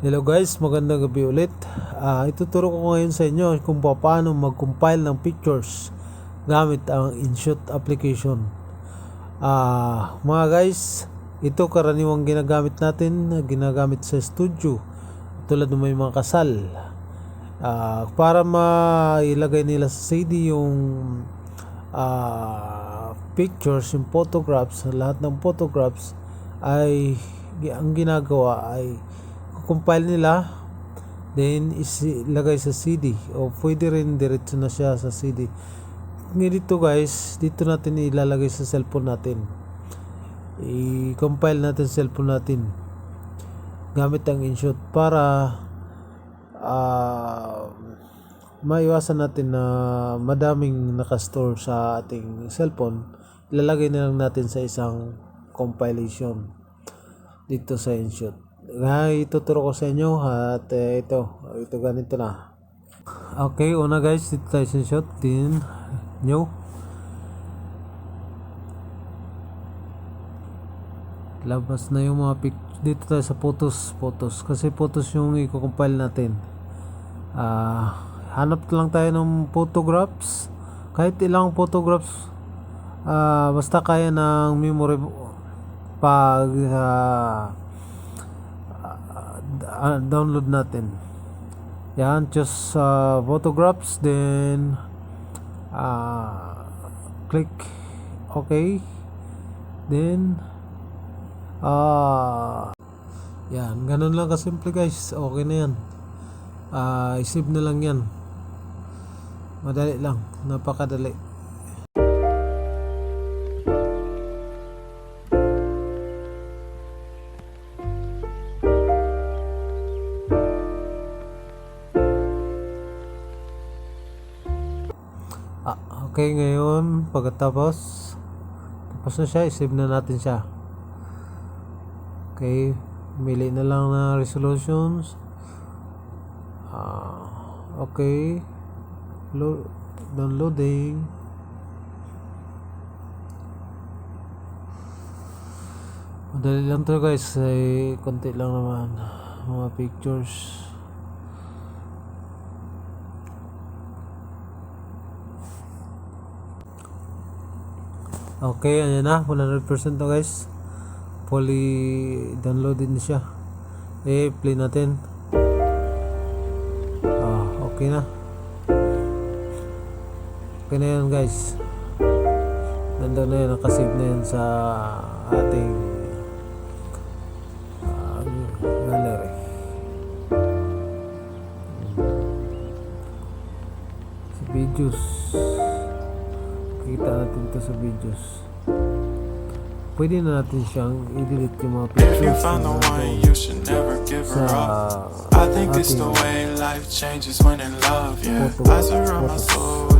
Hello guys, magandang gabi ulit. Ah, ituturo ko ngayon sa inyo kung paano mag-compile ng pictures gamit ang InShot application. Ah, mga guys, ito karaniwang ginagamit natin, ginagamit sa studio tulad ng may mga kasal. Ah, para mailagay nila sa CD yung ah, pictures, yung photographs, lahat ng photographs ay ang ginagawa ay compile nila then isilagay sa CD o pwede rin diretso na siya sa CD ngayon dito guys dito natin ilalagay sa cellphone natin. I-compile natin sa cellphone natin. Gamit ang InShot para ah, maiwasan natin na madaming nakastore sa ating cellphone. Ilalagay na lang natin sa isang compilation dito sa InShot nga ituturo ko sa inyo at eh, ito ito ganito na. Okay una guys dito tayo sa InShot din. New. Labas na yung mga pic dito tayo sa photos photos. Kasi photos yung i-compile natin. Ah hanap lang tayo ng photographs. Kahit ilang photographs ah basta kaya ng memory pag ah, ah, download natin. Yan just uh, photographs then ah click okay. Then ah yan ganun lang kasimple guys. Okay na yan. Ah isip na lang yan. Madali lang. Napakadali Ah, okay, ngayon, pagkatapos, tapos na siya, isave na natin siya. Okay, mili na lang na resolutions. Ah, okay. Lo downloading. Madali lang to guys, ay konti lang naman mga pictures. Okay, ayan na. 100% to guys. Fully downloaded na siya. Eh, play natin. Ah, okay na. Okay na yan guys. Nandun na yan. Nakasave na yan sa ating ah, gallery. Sa videos kita natin to sa videos pwede na natin siyang i-delete yung mga pictures na give sa up. I think it's the way life changes when in love, yeah. I surround my soul